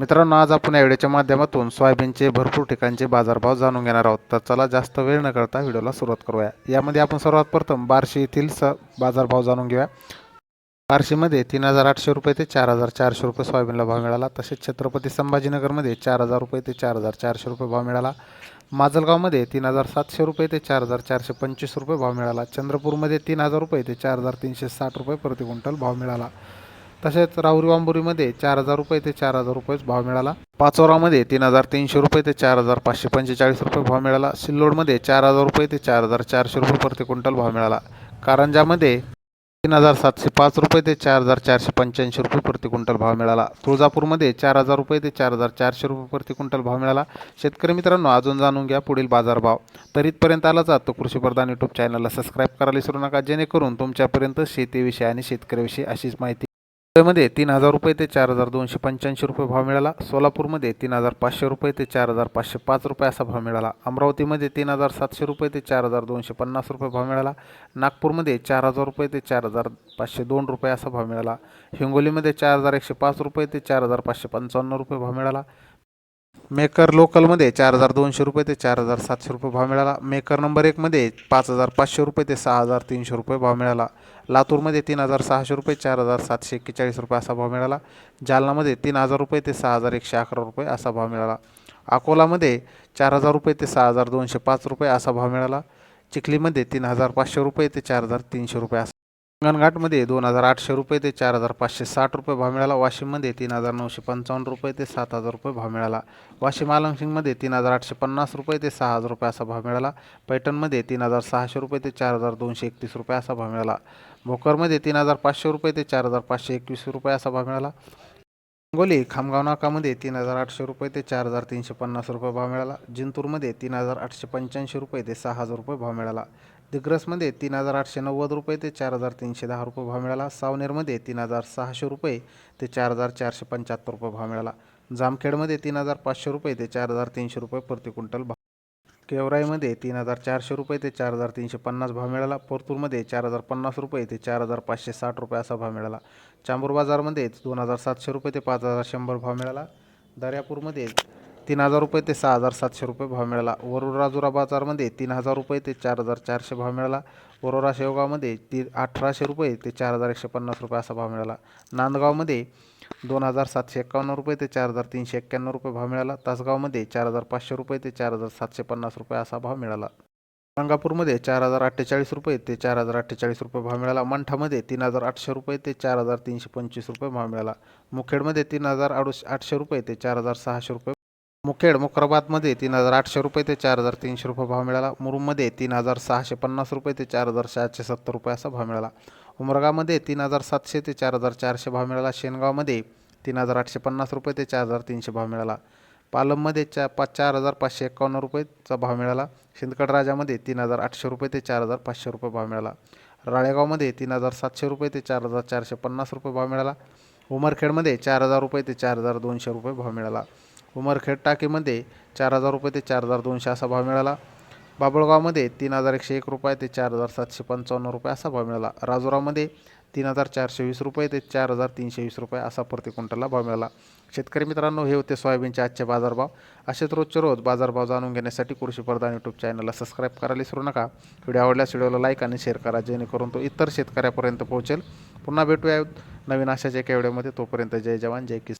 मित्रांनो आज आपण या व्हिडिओच्या माध्यमातून सोयाबीनचे भरपूर ठिकाणचे बाजारभाव जाणून घेणार आहोत. तर चला जास्त वेळ न करता व्हिडिओला सुरुवात करूया. यामध्ये आपण सर्वात प्रथम बार्शी येथील स बाजारभाव जाणून घेऊया. बार्शीमध्ये तीन हजार आठशे रुपये ते चार हजार चारशे रुपये सोयाबीनला भाव मिळाला. तसेच छत्रपती संभाजीनगरमध्ये चार हजार रुपये ते चार हजार चारशे रुपये भाव मिळाला. माजलगावमध्ये तीन हजार सातशे रुपये ते चार हजार चारशे पंचवीस रुपये भाव मिळाला. चंद्रपूरमध्ये तीन हजार रुपये ते चार हजार तीनशे साठ रुपये प्रति क्विंटल भाव मिळाला. तसेच राहुरी वांबुरीमध्ये चार हजार रुपये ते चार हजार रुपयेच भाव मिळाला. पाचोरामध्ये तीन हजार तीनशे रुपये ते चार हजार पाचशे पंचेचाळीस रुपये भाव मिळाला. सिल्लोडमध्ये चार हजार रुपये ते चार हजार चारशे रुपये प्रति क्विंटल भाव मिळाला. कारंजामध्ये तीन हजार सातशे पाच रुपये ते चार हजार चारशे पंच्याऐंशी रुपये प्रति क्विंटल भाव मिळाला. तुळजापूरमध्ये चार हजार रुपये ते चार हजार चारशे रुपये प्रति क्विंटल भाव मिळाला. शेतकरी मित्रांनो अजून जाणून घ्या पुढील बाजारभाव तर इथपर्यंत आला जातो कृषी प्रधान यूट्यूब चॅनलला सबस्क्राईब करायला विसरू नका. जेणेकरून तुमच्यापर्यंत शेतीविषयी आणि शेतकऱ्याविषयी अशीच माहिती मुंबईमध्ये तीन हजार रुपये ते चार हजार दोनशे पंच्याऐंशी रुपये भाव मिळाला. सोलापूरमध्ये तीन हजार पाचशे रुपये ते चार हजार पाचशे पाच रुपये असा भाव मिळाला. अमरावतीमध्ये तीन हजार सातशे रुपये ते चार हजार दोनशे पन्नास रुपये भाव मिळाला. नागपूरमध्ये चार हजार रुपये ते चार हजार पाचशे दोन रुपये असा भाव मिळाला. हिंगोलीमध्ये चार हजार एकशे पाच रुपये ते चार हजार पाचशे पंचावन्न रुपये भाव मिळाला. मेकर लोकलमध्ये चार हजार दोनशे रुपये ते चार हजार सातशे रुपये भाव मिळाला. मेकर नंबर एकमध्ये पाच हजार पाचशे रुपये ते सहा हजार तीनशे रुपये भाव मिळाला. लातूरमध्ये तीन हजार सहाशे रुपये चार हजार सातशे एक्केचाळीस रुपये असा भाव मिळाला. जालनामध्ये तीन हजार रुपये ते सहा हजार एकशे अकरा रुपये असा भाव मिळाला. अकोलामध्ये चार हजार रुपये ते सहा हजार दोनशे पाच रुपये असा भाव मिळाला. चिखलीमध्ये तीन हजार पाचशे रुपये ते चार हजार तीनशे रुपये असा हिंगणघाटमध्ये दोन हजार आठशे रुपये ते चार हजार पाचशे साठ रुपये भाव मिळाला. वाशिममध्ये तीन हजार नऊशे पंचावन्न रुपये ते सात हजार रुपये भाव मिळाला. वाशिम आलमसिंगमध्ये तीन हजार आठशे पन्नास रुपये ते सहा हजार रुपये असा भाव मिळाला. पैठणमध्ये तीन हजार सहाशे रुपये ते चार हजार दोनशे एकतीस रुपये असा भाव मिळाला. भोकरमध्ये तीन हजार पाचशे रुपये ते चार हजार पाचशे एकवीस रुपये असा भाव मिळाला. हिंगोली खामगाव नाकामध्ये तीन हजार आठशे रुपये ते चार हजार तीनशे पन्नास रुपये भाव मिळाला. जिंतूरमध्ये तीन हजार आठशे पंच्याऐंशी रुपये ते सहा हजार रुपये भाव मिळाला. दिग्रसमध्ये तीन हजार आठशे नव्वद रुपये ते चार हजार तीनशे दहा रुपये भाव मिळाला. सावनेरमध्ये तीन हजार सहाशे रुपये ते चार हजार चारशे पंच्याहत्तर रुपये भाव मिळाला. जामखेडमध्ये तीन हजार पाचशे रुपये ते चार हजार तीनशे रुपये प्रति क्विंटल भाव केवराईमध्ये तीन हजार चारशे रुपये ते चार हजार तीनशे पन्नास भाव मिळाला. परतूरमध्ये चार हजार पन्नास रुपये ते चार हजार पाचशे साठ रुपये असा भाव मिळाला. चांबूर बाजारमध्ये दोन हजार सातशे रुपये ते पाच हजार शंभर भाव मिळाला. दर्यापूरमध्ये तीन हजार रुपये ते सहा हजार सातशे रुपये भाव मिळाला. वरुड राजुरा बाजारमध्ये तीन हजार रुपये ते चार हजार चारशे भाव मिळाला. वरोरा शेवगावमध्ये ती अठराशे रुपये ते चार हजार एकशे पन्नास रुपये असा भाव मिळाला. नांदगावमध्ये दोन हजार सातशे एक्कावन्न रुपये ते चार हजार तीनशे एक्क्याण्णव रुपये भाव मिळाला. तासगावमध्ये चार हजार पाचशे रुपये ते चार हजार सातशे पन्नास रुपये असा भाव मिळाला. गंगापूरमध्ये चार हजार अठ्ठेचाळीस रुपये ते चार हजार अठ्ठेचाळीस रुपये भाव मिळाला. मंठामध्ये तीन हजार आठशे रुपये ते चार हजार तीनशे पंचवीस रुपये भाव मिळाला. मुखेडमध्ये तीन हजार आडूश आठशे रुपये ते चार हजार सहाशे रुपये मुखेड मुकराबादमध्ये तीन हजार आठशे रुपये ते चार हजार तीनशे रुपये भाव मिळाला. मुरुममध्ये तीन हजार सहाशे पन्नास रुपये ते चार हजार सहाशे सत्तर रुपये असा भाव मिळाला. उमरगामध्ये तीन हजार सातशे ते चार हजार चारशे भाव मिळाला. शेनगावमध्ये तीन हजार आठशे पन्नास रुपये ते चार हजार तीनशे भाव मिळाला. पालममध्ये चा पाच चार हजार पाचशे एकावन्न रुपयेचा भाव मिळाला. शिंदकड राजामध्ये तीन हजार आठशे रुपये ते चार हजार पाचशे रुपये भाव मिळाला. राळेगावमध्ये तीन हजार सातशे रुपये ते चार हजार चारशे पन्नास रुपये भाव मिळाला. उमरखेडमध्ये चार हजार रुपये ते चार हजार दोनशे रुपये भाव मिळाला. उमरखेड टाकीमध्ये चार हजार रुपये ते चार हजार दोनशे असा भाव मिळाला. बाबळगावमध्ये तीन हजार एकशे एक रुपये ते चार हजार सातशे पंचावन्न रुपये असा भाव मिळाला. राजुरामध्ये तीन हजार चारशे वीस रुपये ते चार हजार तीनशे वीस रुपये असा प्रति क्विंटलला भाव मिळाला. शेतकरी मित्रांनो हे होते सोयाबीनचे आजचे बाजारभाव असेच रोजचे रोज बाजारभाव जाणून घेण्यासाठी कृषी प्रधान यूट्यूब चॅनलला सबस्क्राईब करायला विसरू नका. व्हिडिओ आवडल्यास व्हिडिओला लाईक आणि शेअर करा जेणेकरून तो इतर शेतकऱ्यापर्यंत पोहोचेल. पुन्हा भेटूया नवीन अशाच एका व्हिडिओमध्ये. तोपर्यंत जय जवान जय किसान.